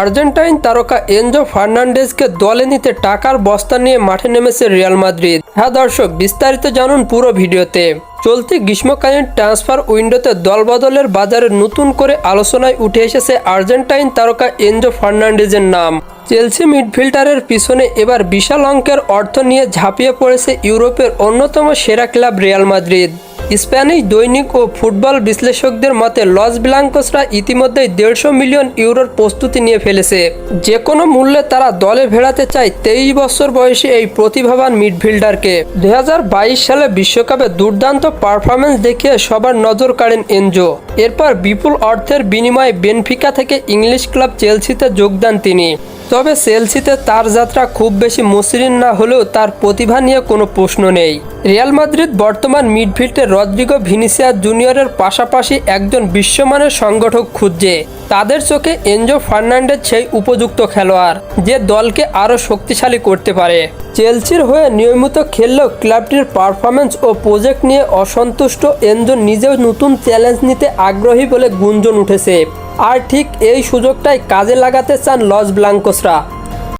Argentine তারকা Enzo ফার্নান্ডেজকে দলে নিতে টাকার বস্তা নিয়ে মাঠে নেমেছে রিয়াল মাদ্রিদ। হ্যাঁ দর্শক, বিস্তারিত জানুন পুরো ভিডিওতে। চলতি গ্রীষ্মকালীন ট্রান্সফার উইন্ডোতে দলবদলের বাজারে নতুন করে আলোচনায় উঠে এসেছে আর্জেন্টাইন তারকা এনজো ফার্নান্ডেজের নাম। চেলসি মিডফিল্ডারের পিছনে এবার বিশাল অঙ্কের অর্থ নিয়ে ঝাঁপিয়ে পড়েছে ইউরোপের অন্যতম সেরা ক্লাব রিয়াল মাদ্রিদ। স্প্যানিশ দৈনিক ও ফুটবল বিশ্লেষকদের মতে, লস ব্লাঙ্কসরা ইতিমধ্যেই দেড়শো মিলিয়ন ইউরোর প্রস্তুতি নিয়ে ফেলেছে। যে কোনো মূল্যে তারা দলে ভেড়াতে চায় তেইশ বছর বয়সী এই প্রতিভাবান মিডফিল্ডারকে। দু হাজার বাইশ সালে বিশ্বকাপে দুর্দান্ত পারফরমেন্স দেখিয়ে সবার নজর কাড়েন এনজো। এরপর বিপুল অর্থের বিনিময়ে বেনফিকা থেকে ইংলিশ ক্লাব চেলসিতে যোগদান তিনি। তবে চেলসিতে তার যাত্রা খুব বেশি মসৃণ না হলেও তার প্রতিভা নিয়ে কোনো প্রশ্ন নেই। রিয়াল মাদ্রিদ বর্তমান মিডফিল্ডে রদ্রিগো ভিনিসিয়াস জুনিয়রের পাশাপাশি একজন বিশ্বমানের সংগঠক খুঁজছে। তাদের চোখে এনজো ফার্নান্ডেজ সেই উপযুক্ত খেলোয়াড়, যে দলকে আরও শক্তিশালী করতে পারে। চেলসির হয়ে নিয়মিত খেললেও ক্লাবটির পারফরমেন্স ও প্রজেক্ট নিয়ে অসন্তুষ্ট এনজো নিজেও নতুন চ্যালেঞ্জ নিতে আগ্রহী বলে গুঞ্জন উঠেছে। আর ঠিক এই সুযোগটাই কাজে লাগাতে চান লস ব্লাঙ্কোসরা।